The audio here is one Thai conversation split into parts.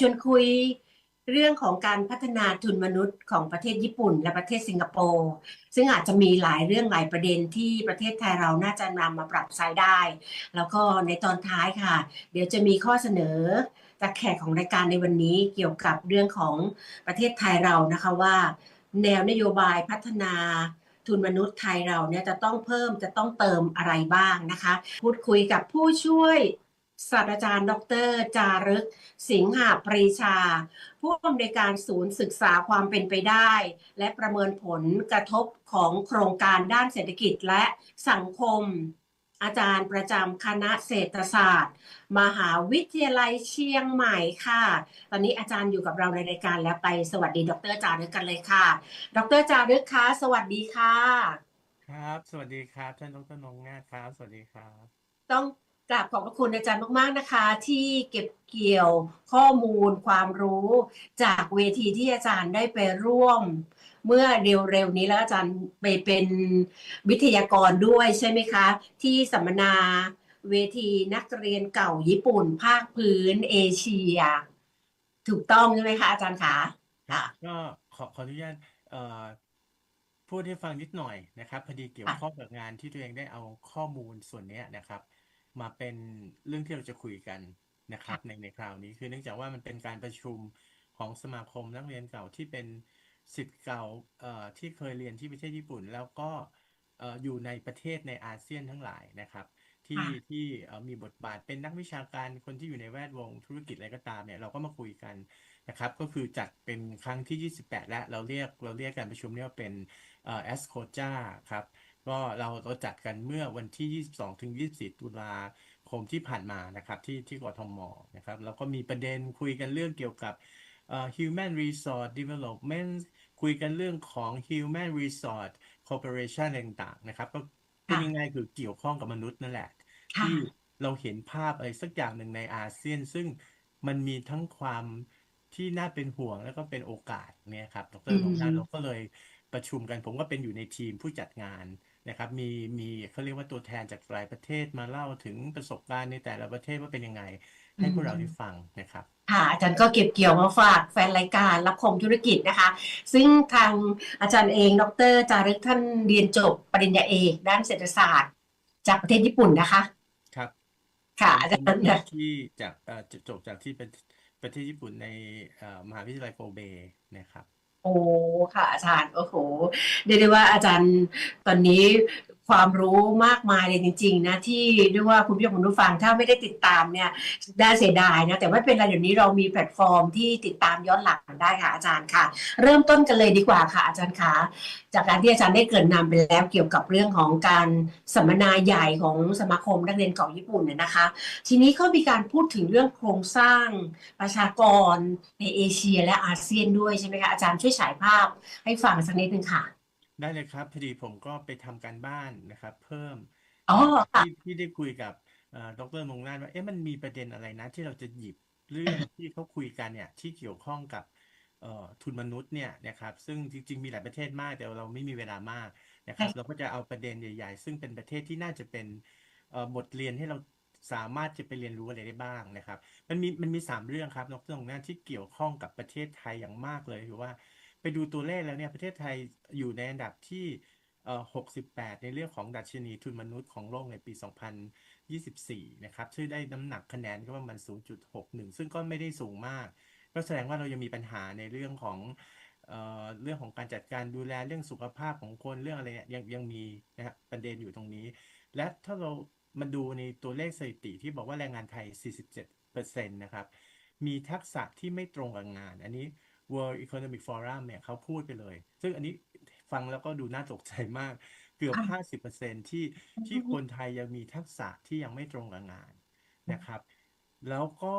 ชวนคุยเรื่องของการพัฒนาทุนมนุษย์ของประเทศญี่ปุ่น และประเทศสิงคโปร์ซึ่งอาจจะมีหลายเรื่องหลายประเด็นที่ประเทศไทยเราน่าจะนำมาปรับใช้ได้ แล้วก็ในตอนท้ายค่ะ เดี๋ยวจะมีข้อเสนอจากแขกของรายการในวันนี้เกี่ยวกับเรื่องของประเทศไทยเรานะคะว่า แนวนโยบายพัฒนาทุนมนุษย์ไทยเราเนี่ยจะต้องเพิ่มจะต้องเติมอะไรบ้างนะคะ พูดคุยกับผู้ช่วย ศาสตราจารย์ ดร จารึก สิงหาปรีชา ผู้อำนวยการศูนย์ศึกษาความเป็นไปได้ และประเมินผลกระทบของโครงการด้านเศรษฐกิจและสังคม อาจารย์ประจำคณะเศรษฐศาสตร์ มหาวิทยาลัยเชียงใหม่ค่ะ ตอนนี้อาจารย์อยู่กับเราในรายการแล้วไปสวัสดี ดร จารึกกันเลยค่ะ ดร จารึกคะสวัสดีค่ะ ครับ สวัสดีครับท่านดรนงนาถครับ สวัสดีครับต้อง กราบขอบพระคุณอาจารย์มาก ๆ นะคะ ที่เก็บเกี่ยวข้อมูลความรู้ จากเวทีที่อาจารย์ได้ไปร่วม เมื่อเร็ว ๆ นี้แล้วอาจารย์ไปเป็นวิทยากรด้วยใช่ไหมคะ ที่สัมมนาเวทีนักเรียนเก่าญี่ปุ่น ภาคพื้นเอเชีย ถูกต้องใช่ไหมคะอาจารย์คะค่ะก็ขอขออนุญาตเอ่อพูดให้ฟังนิดหน่อยนะครับพอดีเกี่ยวข้องกับงานที่ตัวเองได้เอาข้อมูลส่วนเนี้ยนะครับ มาเป็นเรื่องที่เราจะคุยกันนะครับในในคราวนี้คือเนื่องจากว่ามันเป็นการประชุมของสมาคมนักเรียนเก่าที่เป็นศิษย์เก่าเอ่อที่เคยเรียนที่ประเทศญี่ปุ่น แล้วก็เอ่ออยู่ในประเทศในอาเซียนทั้งหลายนะครับ ที่ค่ะที่เอ่อมีบทบาทเป็นนักวิชาการคนที่อยู่ในแวดวงธุรกิจอะไรก็ตามเนี่ยเราก็มาคุยกันนะครับก็คือจัดเป็นครั้งที่ 28 แล้วเราเรียกเราเรียกการประชุมเนี่ยว่าเป็นเอ่อ ASCOJA ครับ ก็เราเราจัดกันเมื่อวันที่ 22 ถึง 24 ตุลาคมที่ผ่านมานะครับที่ที่กทมนะครับแล้วก็มีประเด็นคุยกันเรื่องเกี่ยวกับเอ่อ human resource development คุยกันเรื่องของ human resource corporation อะไรต่างๆนะครับก็พูดค่ะง่ายๆคือเกี่ยวข้องกับมนุษย์นั่นแหละค่ะที่เราเห็นภาพอะไรสักอย่างหนึ่งในอาเซียน ซึ่งมันมีทั้งความที่น่าเป็นห่วงแล้วก็เป็นโอกาสเนี่ยครับดอืรมของท่านเราก็เลยประชุมกันผมก็เป็นอยู่ในทีมผู้จัดงาน นะครับมีมีเขาเรียกว่าตัวแทนจากหลายประเทศมาเล่าถึงประสบการณ์ในแต่ละประเทศว่าเป็นยังไงอืให้พวกเรามได้ฟังนะครับค่ะอาจารย์ก็เก็บเกี่ยวมาฝากแฟนรายการรับคมธุรกิจนะคะ ซึ่งทางอาจารย์เอง ดรจารึกท่านเรียนจบปริญญาเอกด้านเศรษฐศาสตร์ จากประเทศญี่ปุ่นนะคะ ครับ ค่ะผมอาผจามรย์จบที่จากเอ่อจบจากที่ประประเทศญี่ปุ่นในเอ่อมหาวิทยาลัยโกเบนะครับ โอ้ ค่ะอาจารย์ โอ้โหเรียกได้ว่าอาจารย์ตอนนี้ ความรู้มากมายเลยจริง ๆ นะ ที่เรียว่าคุณผู้ชมคุณผู้ฟังถ้าไม่ได้ติดตามเนี่ยน่าเสียดายนะ แต่ไม่เป็นไรเดี๋ยวนี้เรามีแพลตฟอร์มที่ติดตามย้อนหลังได้ค่ะอาจารย์ค่ะ เริ่มต้นกันเลยดีกว่าค่ะ อาจารย์คะจากการที่อาจารย์ได้เกริ่นนำไปแล้วเกี่ยวกับเรื่องของการสัมมนาใหญ่ของสมาคมนักเรียนเก่าญี่ปุ่นเนี่ยนะคะ ทีนี้ก็มีการพูดถึงเรื่องโครงสร้างประชากรในเอเชียและอาเซียนด้วยใช่ไหมคะอาจารย์ช่วยฉายภาพให้ฟังสักนิดนึงค่ะ ได้เลยครับพอดีผมก็ไปทำการบ้านนะครับ เพิ่มอ๋อเอ่อค่ะ ที่ที่ได้คุยกับเอ่อดรมงนาถว่าเอ๊ะมันมีประเด็นอะไรนะ ที่เราจะหยิบเรื่องที่เขาคุยกันเนี่ย ที่เกี่ยวข้องกับเอ่อทุนมนุษย์เนี่ยนะครับ ซึ่งจริง ๆ มีหลายประเทศมากแต่เราไม่มีเวลามากนะครับ เราก็จะเอาประเด็นใหญ่ ๆ ซึ่งเป็นประเทศที่น่าจะเป็นเอ่อบทเรียนให้เราสามารถจะไปเรียนรู้อะไรได้บ้างนะครับ มันมีมันมีสามเรื่องครับดรมงนาถที่เกี่ยวข้องกับประเทศไทยอย่างมากเลยคือว่า ไปดูตัวเลขแล้วเนี่ยประเทศไทยอยู่ในอันดับที่เอ่อ68 ในเรื่องของดัชนีทุนมนุษย์ของโลกในปี 2024 นะครับซึ่งได้น้ำหนักคะแนนก็ประมาณ 0.61 ซึ่งก็ไม่ได้สูงมาก ก็แสดงว่าเรายังมีปัญหาในเรื่องของเอ่อเรื่องของการจัดการดูแลเรื่องสุขภาพของคนเรื่องอะไรเนี่ยยังยังมีนะครับประเด็นอยู่ตรงนี้ และถ้าเรามาดูในตัวเลขสถิติที่บอกว่าแรงงานไทย 47%นะครับ มีทักษะที่ไม่ตรงกับงาน อันนี้ World Economic Forum เนี่ยเขาพูดไปเลย ซึ่งอันนี้ฟังแล้วก็ดูน่าตกใจมาก เกือบค่ะ50%ที่ที่คนไทยยังมีทักษะที่ยังไม่ตรงกับงานนะครับ แล้วก็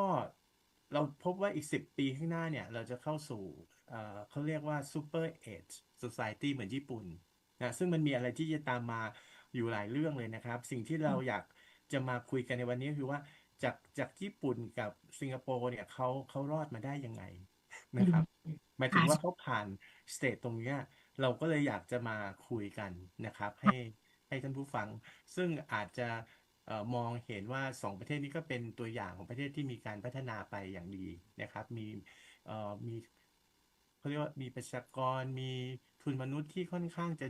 เราพบว่าอีก 10 ปีข้างหน้าเนี่ย เราจะเข้าสู่เอ่อเขาเรียกว่า Super Age Society เหมือนญี่ปุ่นนะซึ่งมันมีอะไรที่จะตามมาอยู่หลายเรื่องเลยนะครับ สิ่งที่เราอยากจะมาคุยกันในวันนี้คือว่าจากจากญี่ปุ่นกับสิงคโปร์เนี่ยเขาเขารอดมาได้ยังไง นะครับหมายถึงว่าเขาผ่านสเตจตรงเนี้ยเราก็เลยอยากจะมาคุยกันนะครับ ให้ให้ท่านผู้ฟัง ซึ่งอาจจะเอ่อมองเห็นว่าสองประเทศนี้ก็เป็นตัวอย่างของประเทศที่มีการพัฒนาไปอย่างดีนะครับ มีเอ่อมีเขาเรียกว่ามีประชากรมีทุนมนุษย์ที่ค่อนข้างจะ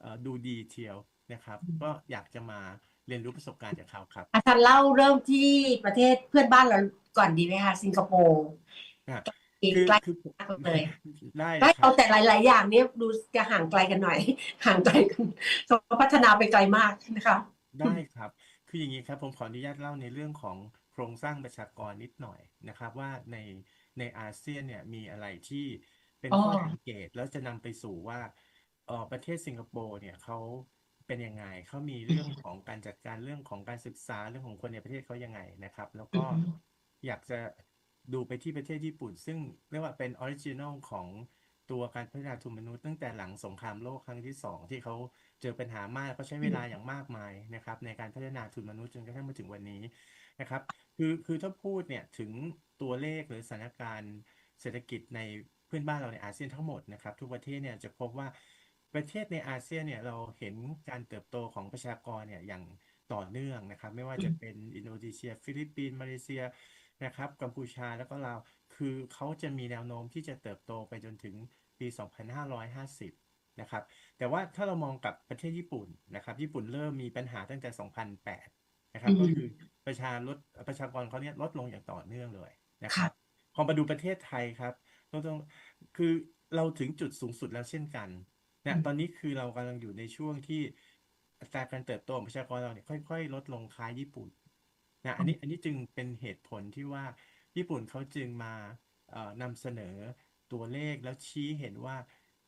เอ่อดูดีเทียวนะครับ ก็อยากจะมาเรียนรู้ประสบการณ์จากเขาครับอาจารย์เล่าเริ่มที่ประเทศเพื่อนบ้านเราก่อนดีไหมคะสิงคโปร์ อะอีกคือใกล้คือมากเลยได้ใกล้ครัเราบแต่หลาย ๆ อย่างเนี่ยดูจะห่างไกลกันหน่อย ห่างไกลกันเขาพัฒนาไปไกลมากนะคะ ได้ครับ คืออย่างนี้ครับ ผมขออนุญาตเล่าในเรื่องของโครงสร้างประชากรนิดหน่อยนะครับ ว่าในในอาเซียนเนี่ยมีอะไรที่เป็นอ๋อข้อสังเกตแล้วจะนำไปสู่ว่าเออประเทศสิงคโปร์เนี่ยเขาเป็นยังไงเขามีเรื่องของการจัดการเรื่องของการศึกษาเรื่องของคนในประเทศเขายังไงนะครับ แล้วก็อยากจะ ดูไปที่ประเทศญี่ปุ่น ซึ่งเรียกว่าเป็นออริจินอลของตัวการพัฒนาทุนมนุษย์ตั้งแต่หลังสงครามโลกครั้งที่สองที่เขาเจอปัญหามากก็ใช้เวลาอย่างมากมายนะครับในการพัฒนาทุนมนุษย์จนกระทั่งมาถึงวันนี้นะครับคือคือถ้าพูดเนี่ยถึงตัวเลขหรือสถานการณ์เศรษฐกิจในเพื่อนบ้านเราในอาเซียนทั้งหมดนะครับทุกประเทศเนี่ยจะพบว่าประเทศในอาเซียนเนี่ยเราเห็นการเติบโตของประชากรเนี่ยอย่างต่อเนื่องนะครับไม่ว่าจะเป็นอินโดนีเซีย ฟิลิปปินส์มาเลเซีย นะครับกัมพูชาแล้วก็ลาวคือเขาจะมีแนวโน้มที่จะเติบโตไปจนถึงปี 2550 นะครับ แต่ว่าถ้าเรามองกับประเทศญี่ปุ่นนะครับ ญี่ปุ่นเริ่มมีปัญหาตั้งแต่ 2008 นะครับ ก็คือประชาลดประชากรเขาเนี่ยลดลงอย่างต่อเนื่องเลยนะครับพอมาดูประเทศไทยครับต้องต้องคือเราถึงจุดสูงสุดแล้วเช่นกันนะตอนนี้คือเรากำลังอยู่ในช่วงที่อัตราการเติบโตของประชากรเราเนี่ยค่อย ๆ ลดลงคล้ายญี่ปุ่น นะอันนี้อันนี้จึงเป็นเหตุผลที่ว่าญี่ปุ่นเขาจึงมาเอ่อนำเสนอตัวเลขแล้วชี้เห็นว่า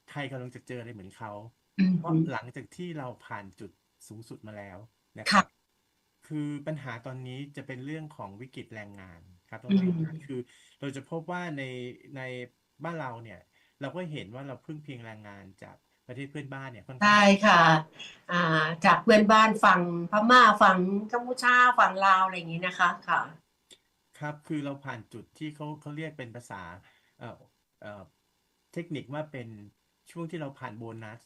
ไทยกำลังจะเจออะไรเหมือนเขาอืมเพราะหลังจากที่เราผ่านจุดสูงสุดมาแล้วนะคค่ะรับคือปัญหาตอนนี้จะเป็นเรื่องของวิกฤตแรงงานครับต้องอืเรียนมอย่างนั้นคือเราจะพบว่าในในบ้านเราเนี่ย เราก็เห็นว่าเราพึ่งพิงแรงงานจาก ประเทศเพื่อนบ้านเนี่ยค่อนข้าง ใช่ค่ะอ่าจากเพื่อนบ้านฝั่งพม่าฝั่งกัมพูชาฝั่งลาวอะไรอย่างนี้นะคะค่ะ ครับ คือเราผ่านจุดที่เขาเขาเรียกเป็นภาษาเอ่อเอ่อเทคนิคว่าเป็นช่วงที่เราผ่านโบนัส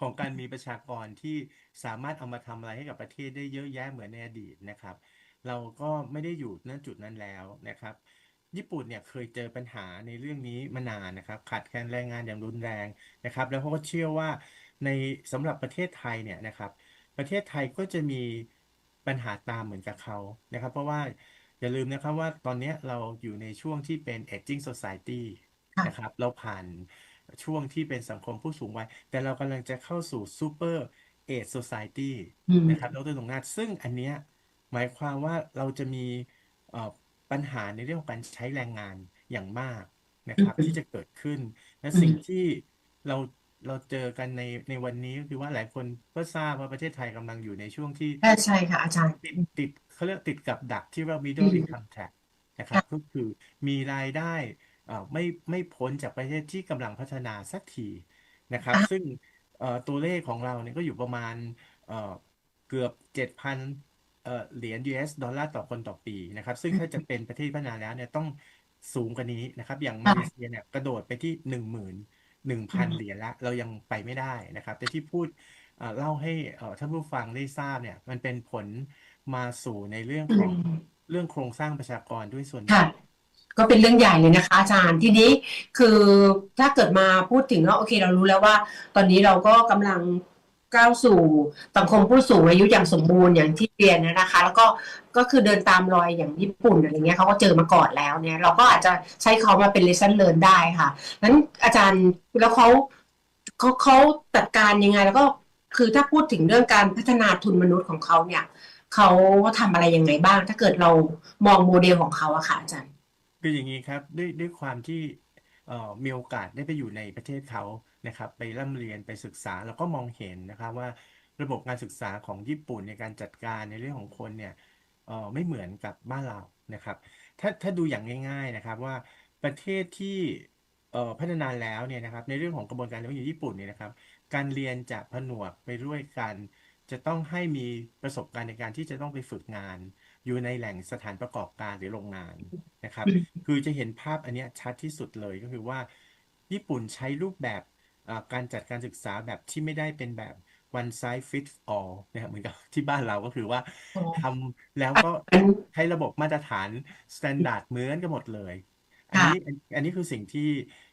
ของการมีประชากรที่สามารถเอามาทำอะไรให้กับประเทศได้เยอะแยะเหมือนในอดีตนะครับ เราก็ไม่ได้อยู่ณจุดนั้นแล้วนะครับ ญี่ปุ่นเนี่ยเคยเจอปัญหาในเรื่องนี้มานานนะครับ ขาดแคลนแรงงานอย่างรุนแรงนะครับ แล้วเขาก็เชื่อว่าในสำหรับประเทศไทยเนี่ยนะครับ ประเทศไทยก็จะมีปัญหาตามเหมือนกับเขานะครับ เพราะว่าอย่าลืมนะครับว่าตอนเนี้ยเราอยู่ในช่วงที่เป็น aging society ค่ะ นะครับ เราผ่านช่วงที่เป็นสังคมผู้สูงวัย แต่เรากำลังจะเข้าสู่ super age society อืมนะครับดรตรงนาถซึ่งอันเนี้ยหมายความว่าเราจะมีเอ่อ ปัญหาในเรื่องของการใช้แรงงานอย่างมากนะครับอืมที่จะเกิดขึ้นและอืมสิ่งที่เราเราเจอกันในในวันนี้ก็คือว่าหลายคนก็ทราบว่าประเทศไทยกำลังอยู่ในช่วงที่ใช่ใช่ค่ะอาจารย์ติดติดเขาเรียกติดกับดักที่ว่าอื middle ม income tax นะครับก็คือมีรายได้เอ่อไม่ไม่พ้นจากประเทศที่กำลังพัฒนาสักทีนะครับอะซึ่งเอ่อตัวเลขของเราเนี่ยก็อยู่ประมาณเอ่อเกือบ7,000เอ่อ เหรียญ US ดอลลาร์ต่อคนต่อปีนะครับ ซึ่งถ้าจะเป็นประเทศพัฒนาแล้วเนี่ยต้องสูงกว่านี้นะครับ อย่างมาเลเซียเนี่ยกระโดดไปที่1 0 0 0 0 1,000เหรียญละเรายังไปไม่ได้นะครับ แต่ที่พูดเอ่อเล่าให้เอ่อท่านผู้ฟังได้ทราบเนี่ย มันเป็นผลมาสู่ในเรื่องอืของมเรื่องโครงสร้างประชากรด้วยส่วนหนึ่ค่ะงก็เป็นเรื่องใหญ่เลยนะคะอาจารย์ทีนี้คือถ้าเกิดมาพูดถึงว่าโอเคเรารู้แล้วว่า ตอนนี้เราก็กำลัง ก้าวสู่สังคมผู้สูงอายุอย่างสมบูรณ์อย่างที่เรียนนะคะ แล้วก็ก็คือเดินตามรอยอย่างญี่ปุ่นอะไรเงี้ยเขาก็เจอมาก่อนแล้วเนี่ย เราก็อาจจะใช้เขามาเป็น lesson learn ได้ค่ะนั้นอาจารย์แล้วเขาเขาเขาจัดการยังไงแล้วก็คือถ้าพูดถึงเรื่องการพัฒนาทุนมนุษย์ของเขาเนี่ยเขาทำอะไรยังไงบ้าง ถ้าเกิดเรามองโมเดลของเขาอะค่ะอาจารย์คืออย่างนี้ครับด้วยด้วยความที่มีโอกาสได้ไปอยู่ในประเทศเขา นะครับไปร่ำเรียนไปศึกษาแล้วก็มองเห็นนะครับว่าระบบการศึกษาของญี่ปุ่นในการจัดการในเรื่องของคนเนี่ยเอ่อไม่เหมือนกับบ้านเรานะครับ ถ้าถ้าดูอย่างง่าย ๆนะครับว่าประเทศที่เอ่อพัฒนาแล้วเนี่ยนะครับในเรื่องของกระบวนการเรียนรู้อย่างญี่ปุ่นเนี่ยนะครับ การเรียนจะผนวกไปด้วยกัน จะต้องให้มีประสบการณ์ในการที่จะต้องไปฝึกงาน อยู่ในแหล่งสถานประกอบการหรือโรงงานนะครับ คือจะเห็นภาพอันเนี้ยชัดที่สุดเลยก็คือว่า ญี่ปุ่นใช้รูปแบบอ่า การจัดการศึกษาแบบที่ไม่ได้เป็นแบบ one size fits all นะครับเหมือนกับที่บ้านเราก็คือว่าอ๋อทำแล้วก็อันใช้ระบบมาตรฐาน standard เหมือนกันหมดเลย อันค่ะนี้อันอันนี้คือสิ่งที่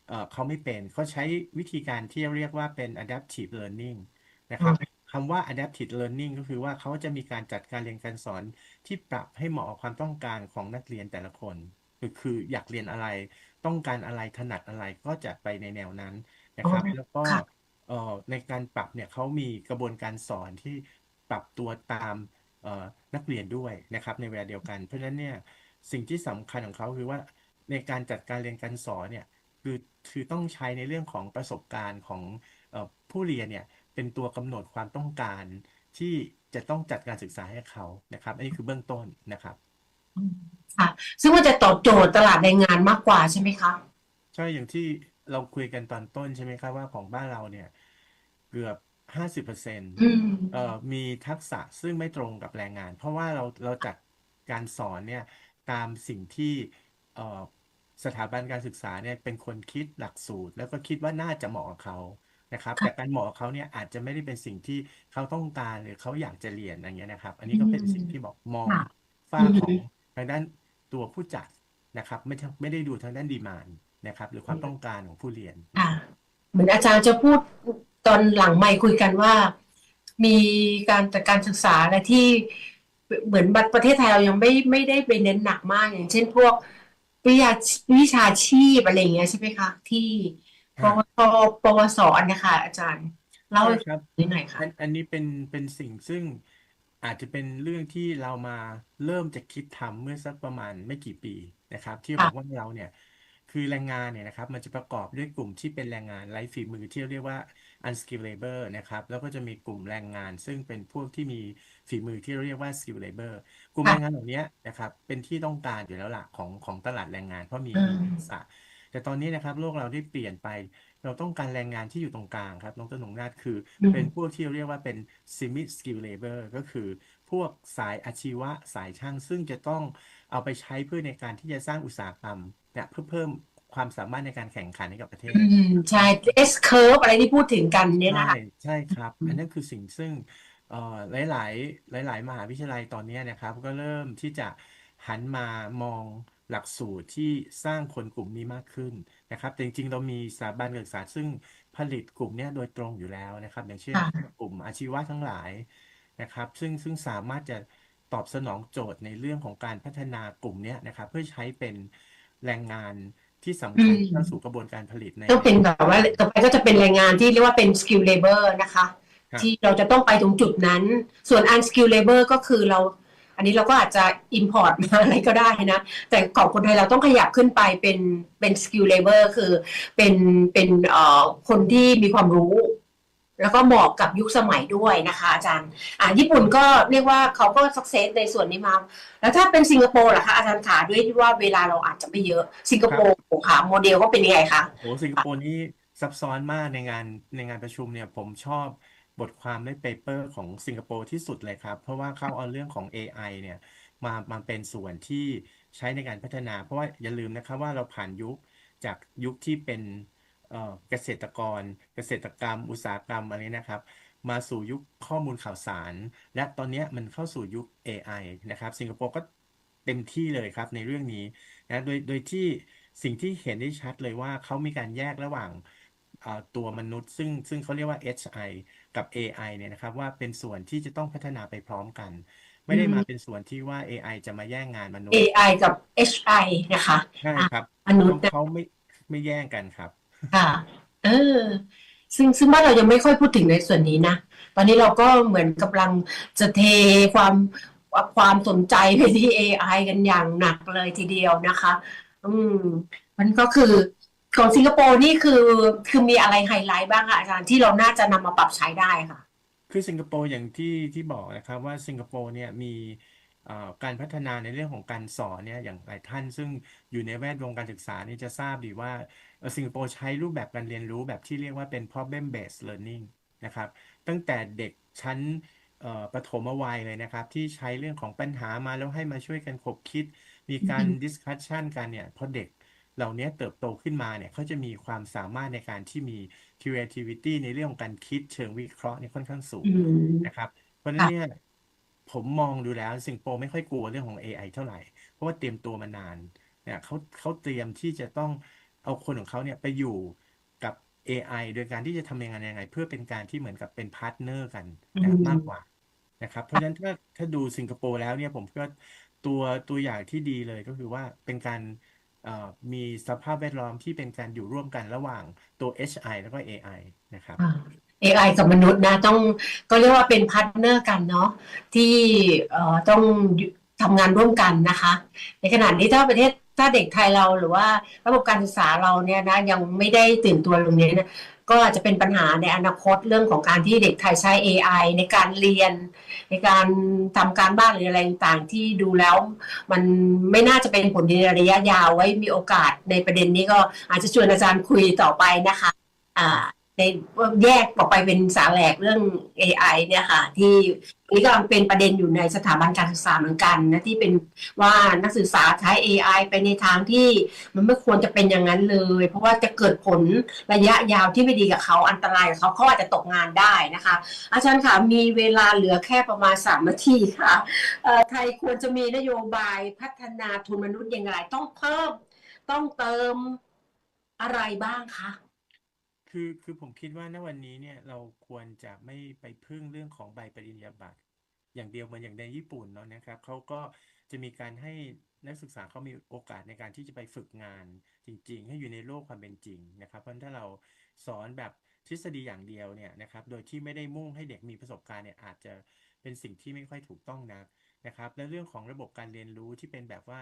เอ่อเขาไม่เป็นเขาใช้วิธีการที่เรียกว่าเป็น adaptive learning นะครับคำว่า adaptive learning ก็คือว่าเขาจะมีการจัดการเรียนการสอนที่ปรับให้เหมาะกับความต้องการของนักเรียนแต่ละคน คือคืออยากเรียนอะไร ต้องการอะไรถนัดอะไรก็จะไปในแนวนั้น นะครับอ๋อแล้วก็ค่ะ เอ่อในการปรับเนี่ยเขามีกระบวนการสอนที่ปรับตัวตามเอ่อนักเรียนด้วยนะครับ ในเวลาเดียวกัน เพราะฉะนั้นเนี่ยสิ่งที่สำคัญของเขาคือว่าในการจัดการเรียนการสอนเนี่ยคือคือต้องใช้ในเรื่องของประสบการณ์ของเอ่อผู้เรียนเนี่ยเป็นตัวกำหนดความต้องการที่จะต้องจัดการศึกษาให้เขานะครับ อันนี้คือเบื้องต้นนะครับอืมค่ะ ซึ่งมันจะตอบโจทย์ตลาดแรงงานมากกว่าใช่ไหมคะ ใช่อย่างที่ เราคุยกันตอนต้นใช่ไหมครับว่าของบ้านเราเนี่ยเกือบห้าสิบเปอร์เซ็นต์อืมเอ่อมีทักษะซึ่งไม่ตรงกับแรงงาน เพราะว่าเราเราจัดการสอนเนี่ยตามสิ่งที่เอ่อสถาบันการศึกษาเนี่ยเป็นคนคิดหลักสูตร แล้วก็คิดว่าน่าจะเหมาะกับเขานะครับ ค่ะแต่การเหมาะกับเขาเนี่ยอาจจะไม่ได้เป็นสิ่งที่เขาต้องการหรือเขาอยากจะเรียนอย่างเงี้ยนะครับ อันนี้ก็เป็นสิ่งที่บอกมองค่ะฝ้าอืมของทางด้านตัวผู้จัดนะครับ ไม่ใช่ไม่ได้ดูทางด้านดีมาน นะครับ หรือความต้องการของผู้เรียนค่ะเหมือนอาจารย์จะพูดตอนหลังไมค์คุยกันว่า มีการจัดการศึกษาอะไรที่เหมือนบัตรประเทศไทยเรายังไม่ไม่ได้ไปเน้นหนักมากอย่างเช่นพวกวิชาวิชาชีพอะไรอย่างเงี้ยใช่ไหมคะที่ปฮะวชปวสนะคะอาจารย์เล่าใช่ให้ครับฟังหน่อยค่ะอันอันนี้เป็นเป็นสิ่งซึ่งอาจจะเป็นเรื่องที่เรามาเริ่มจะคิดทำเมื่อสักประมาณไม่กี่ปีนะครับ ที่บค่ะอกว่าเราเนี่ย คือแรงงานเนี่ยนะครับมันจะประกอบด้วยกลุ่มที่เป็นแรงงานไร้ฝีมือที่เรียกว่า unskilled labor นะครับแล้วก็จะมีกลุ่มแรงงาน ซึ่งเป็นพวกที่มีฝีมือที่เรียกว่า skilled labor กลุ่มค่ะแรงงานเหล่านี้นะครับเป็นที่ต้องการอยู่แล้วล่ะของของตลาดแรงงานเพราะมีอืมีมทักษะแต่ตอนนี้นะครับโลกเราได้เปลี่ยนไป เราต้องการแรงงานที่อยู่ตรงกลางครับน้องต้นหนงนาฏคืออืมเป็นพวกที่เรียกว่าเป็น semi skill labor ก็คือพวกสายอาชีวะสายช่างซึ่งจะต้องเอาไปใช้เพื่อในการที่จะสร้างอุตสาหกรรม เนี่ยเพื่อเพิ่มความสามารถในการแข่งขันให้กับประเทศอืมใช่ S curve อะไรที่พูดถึงกันเนี่ยใช่นะคะ ใช่ครับอืมอันนั้นคือสิ่งซึ่งเอ่อหลาย ๆ หลาย ๆ มหาวิทยาลัยตอนนี้นะครับ ก็เริ่มที่จะหันมามองหลักสูตรที่สร้างคนกลุ่มนี้มากขึ้นนะครับ แต่จริง ๆ เรามีสถาบันการศึกษาซึ่งผลิตกลุ่มเนี้ยโดยตรงอยู่แล้วนะครับ อย่างเช่น ค่ะ กลุ่มอาชีวะทั้งหลายนะครับ ซึ่งซึ่งสามารถจะตอบสนองโจทย์ในเรื่องของการพัฒนากลุ่มเนี้ยนะครับ เพื่อใช้เป็น แรงงานที่สำอืคัญมเข้าสู่กระบวนการผลิตใน ก็เป็นแบบว่าต่อไปก็จะเป็นแรงงานที่เรียกว่าเป็น skill labor นะคะครับที่เราจะต้องไปตรงจุดนั้น ส่วน unskill labor ก็คือเรา อันนี้เราก็อาจจะ import มาอะไรก็ได้นะ แต่ของคนไทยเราต้องขยับขึ้นไปเป็นเป็น skill labor คือเป็นเป็นเอ่อคนที่มีความรู้ แล้วก็เหมาะกับยุคสมัยด้วยนะคะอาจารย์อ่าญี่ปุ่นก็เรียกว่าเขาก็ success ในส่วนนี้มา แล้วถ้าเป็นสิงคโปร์ล่ะคะอาจารย์ขาด้วยที่ว่าเวลาเราอาจจะไม่เยอะ สิงคโปร์ค่ะโมเดลก็เป็นยังไงคะโอ้สิงคโปร์นี่ซับซ้อนมากในงานในงานประชุมเนี่ยผมชอบบทความในเปเปอร์ของสิงคโปร์ที่สุดเลยครับ เพราะว่าเขาเอาเรื่องของ AI เนี่ยมามาเป็นส่วนที่ใช้ในการพัฒนา เพราะว่าอย่าลืมนะครับว่าเราผ่านยุคจากยุคที่เป็น เอ่อเกษตรกร เกษตรกรรม อุตสาหกรรมอะไรนะครับ มาสู่ยุคข้อมูลข่าวสาร และตอนเนี้ยมันเข้าสู่ยุค AI นะครับ สิงคโปร์ก็เต็มที่เลยครับในเรื่องนี้นะโดยโดยที่สิ่งที่เห็นได้ชัดเลยว่าเขามีการแยกระหว่างเอ่อตัวมนุษย์ ซึ่งซึ่งเขาเรียกว่า HI กับ AI เนี่ยนะครับ ว่าเป็นส่วนที่จะต้องพัฒนาไปพร้อมกัน ไม่ได้มาเป็นส่วนที่ว่า AI จะมาแย่งงานมนุษย์ AI กับ HI นะคะใช่ครับมนุษย์เขาเขาไม่ไม่แย่งกันครับ ค่ะ เออ ซึ่งซึ่งบ้านเรายังไม่ค่อยพูดถึงในส่วนนี้นะ ตอนนี้เราก็เหมือนกำลังจะเทความความสนใจไปที่ AI กันอย่างหนักเลยทีเดียวนะคะ อืม มันก็คือของสิงคโปร์นี่คือคือมีอะไรไฮไลท์บ้างคะอาจารย์ที่เราน่าจะนำมาปรับใช้ได้ค่ะ คือสิงคโปร์อย่างที่ที่บอกนะครับว่าสิงคโปร์เนี่ยมีเอ่อการพัฒนาในเรื่องของการสอนเนี่ยอย่างหลายท่านซึ่งอยู่ในแวดวงการศึกษานี่จะทราบดีว่า เอ่อสิงคโปร์ใช้รูปแบบการเรียนรู้แบบที่เรียกว่าเป็น problem based learning นะครับตั้งแต่เด็กชั้นเอ่อประถมวัยเลยนะครับ ที่ใช้เรื่องของปัญหามาแล้วให้มาช่วยกันคบคิด มีการ discussion กันเนี่ยพอเด็กเหล่านี้เติบโตขึ้นมาเนี่ยเขาจะมีความสามารถในการที่มี creativity ในเรื่องของการคิดเชิงวิเคราะห์เนี่ยค่อนข้างสูอืงมนะครับ เพราะฉะนั้นเนี่ยผมมองดูแล้วสิงคโปร์ไม่ค่อยกลัวเรื่องของ AI เท่าไหร่ เพราะว่าเตรียมตัวมานานเนี่ยเขาเขาเตรียมที่จะต้อง เอาคนของเขาเนี่ยไปอยู่กับ AI โดยการที่จะทำยังไงยังไง เพื่อเป็นการที่เหมือนกับเป็นพาร์ทเนอร์กันนะอืมมากกว่านะครับ เพราะฉะนั้นถ้าถ้าดูสิงคโปร์แล้วเนี่ยผมก็ตัวตัวอย่างที่ดีเลยก็คือว่าเป็นการเอ่อมีสภาพแวดล้อมที่เป็นการอยู่ร่วมกันระหว่างตัว HI แล้วก็ AI นะครับอ่า AI กับมนุษย์นะต้องก็เรียกว่าเป็นพาร์ทเนอร์กันเนาะที่เอ่อต้องทำงานร่วมกันนะคะ ในขณะนี้ถ้าประเทศ ถ้าเด็กไทยเราหรือว่าระบบการศึกษาเราเนี่ยนะยังไม่ได้ตื่นตัวตรงนี้นะก็อาจจะเป็นปัญหาในอนาคตเรื่องของการที่เด็กไทยใช้ AI ในการเรียน ในการทำการบ้านหรืออะไรต่างๆที่ดูแล้ว มันไม่น่าจะเป็นผลดีในระยะยาวไว้มีโอกาสในประเด็นนี้ก็อาจจะชวนอาจารย์คุยต่อไปนะคะ อ่า ในแยกออกไปเป็นสาแหลกเรื่อง AI เนี่ยค่ะ ที่นี่กำลังเป็นประเด็นอยู่ในสถาบันการศึกษาเหมือนกันนะที่เป็นว่านักศึกษาใช้ AI ไปในทางที่มันไม่ควรจะเป็นอย่างนั้นเลย เพราะว่าจะเกิดผลระยะยาวที่ไม่ดีกับเขาอันตรายกับเขาเขาอาจจะตกงานได้นะคะ อาจารย์ค่ะมีเวลาเหลือแค่ประมาณสามนาทีค่ะไทยควรจะมีนโยบายพัฒนาทุนมนุษย์อย่างไรต้องเพิ่มต้องเติมอะไรบ้างคะ คือคือผมคิดว่าณวันนี้เนี่ยเราควรจะไม่ไปพึ่งเรื่องของใบปริญญาบัตร อย่างเดียวเหมือนอย่างในญี่ปุ่นเนาะนะครับเขาก็จะมีการให้นักศึกษาเขามีโอกาสในการที่จะไปฝึกงานจริง ๆ ให้อยู่ในโลกความเป็นจริงนะครับ เพราะถ้าเราสอนแบบทฤษฎีอย่างเดียวเนี่ยนะครับ โดยที่ไม่ได้มุ่งให้เด็กมีประสบการณ์เนี่ยอาจจะเป็นสิ่งที่ไม่ค่อยถูกต้องนักนะครับ และเรื่องของระบบการเรียนรู้ที่เป็นแบบว่า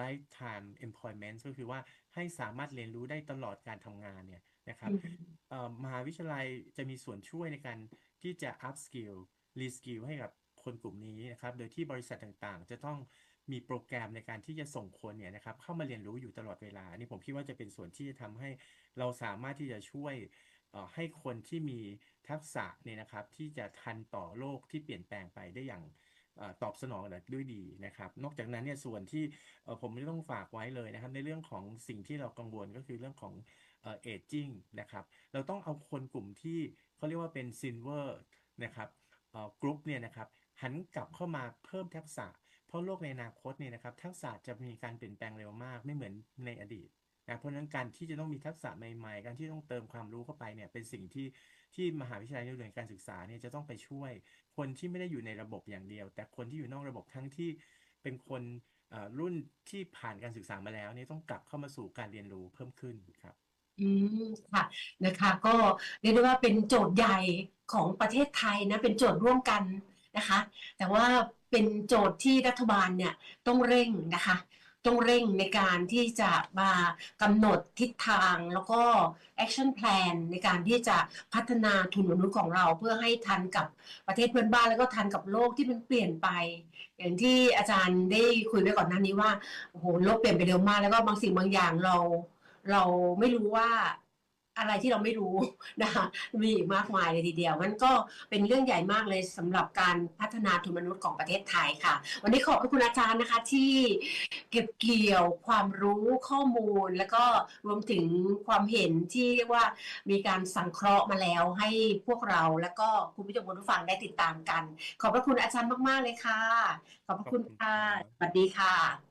lifetime employment ก็คือว่าให้สามารถเรียนรู้ได้ตลอดการทำงานเนี่ย นะครับเอ่อมหาวิทยาลัยจะมีส่วนช่วยในการที่จะ up skill re skill ให้กับคนกลุ่มนี้นะครับ โดยที่บริษัทต่างๆ จะต้องมีโปรแกรมในการที่จะส่งคนเนี่ยนะครับเข้ามาเรียนรู้อยู่ตลอดเวลาอันนี้ผมคิดว่าจะเป็นส่วนที่จะทำให้เราสามารถที่จะช่วยเอ่อให้คนที่มีทักษะเนี่ยนะครับ ที่จะทันต่อโลกที่เปลี่ยนแปลงไปได้อย่างเอ่อตอบสนองและด้วยดีนะครับ นอกจากนั้นเนี่ยส่วนที่เอ่อผมไม่ต้องฝากไว้เลยนะครับ ในเรื่องของสิ่งที่เรากังวลก็คือเรื่องของ เอ่อ aging นะครับ เราต้องเอาคนกลุ่มที่เขาเรียกว่าเป็น silver นะครับกรุ๊ปเนี่ยนะครับหันกลับเข้ามาเพิ่มทักษะ เพราะโลกในอนาคตเนี่ยนะครับทักษะจะมีการเปลี่ยนแปลงเร็วมากไม่เหมือนในอดีตนะเพราะนั้นการที่จะต้องมีทักษะใหม่ๆ การที่ต้องเติมความรู้เข้าไปเนี่ยเป็นสิ่งที่ที่มหาวิทยาลัยหน่วยการศึกษาเนี่ยจะต้องไปช่วย คนที่ไม่ได้อยู่ในระบบอย่างเดียว แต่คนที่อยู่นอกระบบทั้งที่เป็นคนรุ่นที่ผ่านการศึกษามาแล้วนี่ต้องกลับเข้ามาสู่การเรียนรู้เพิ่มขึ้นครับ อืม ค่ะ นะคะ ก็เรียกได้ว่าเป็นโจทย์ใหญ่ของประเทศไทยนะ เป็นโจทย์ร่วมกันนะคะ แต่ว่าเป็นโจทย์ที่รัฐบาลเนี่ยต้องเร่งนะคะ ต้องเร่งในการที่จะมากำหนดทิศทางแล้วก็ action plan ในการที่จะพัฒนาทุนมนุษย์ของเราเพื่อให้ทันกับประเทศเพื่อนบ้านแล้วก็ทันกับโลกที่มันเปลี่ยนไป อย่างที่อาจารย์ได้คุยไว้ก่อนหน้านี้ว่าโอ้โหโลกเปลี่ยนไปเร็วมากแล้วก็บางสิ่งบางอย่างเรา เราไม่รู้ว่าอะไรที่เราไม่รู้นะคะมีมากมายเลยทีเดียวมันก็เป็นเรื่องใหญ่มากเลยสำหรับการพัฒนาทุนมนุษย์ของประเทศไทยค่ะ วันนี้ขอบพระคุณอาจารย์นะคะที่เก็บเกี่ยวความรู้ข้อมูล แล้วก็รวมถึงความเห็นที่เรียกว่ามีการสังเคราะห์มาแล้วให้พวกเราแล้วก็คุณผู้ชมคุณผู้ฟังได้ติดตามกัน ขอบพระคุณอาจารย์มากๆเลยค่ะ ขอบพระคุณค่ะสวัสดีค่ะ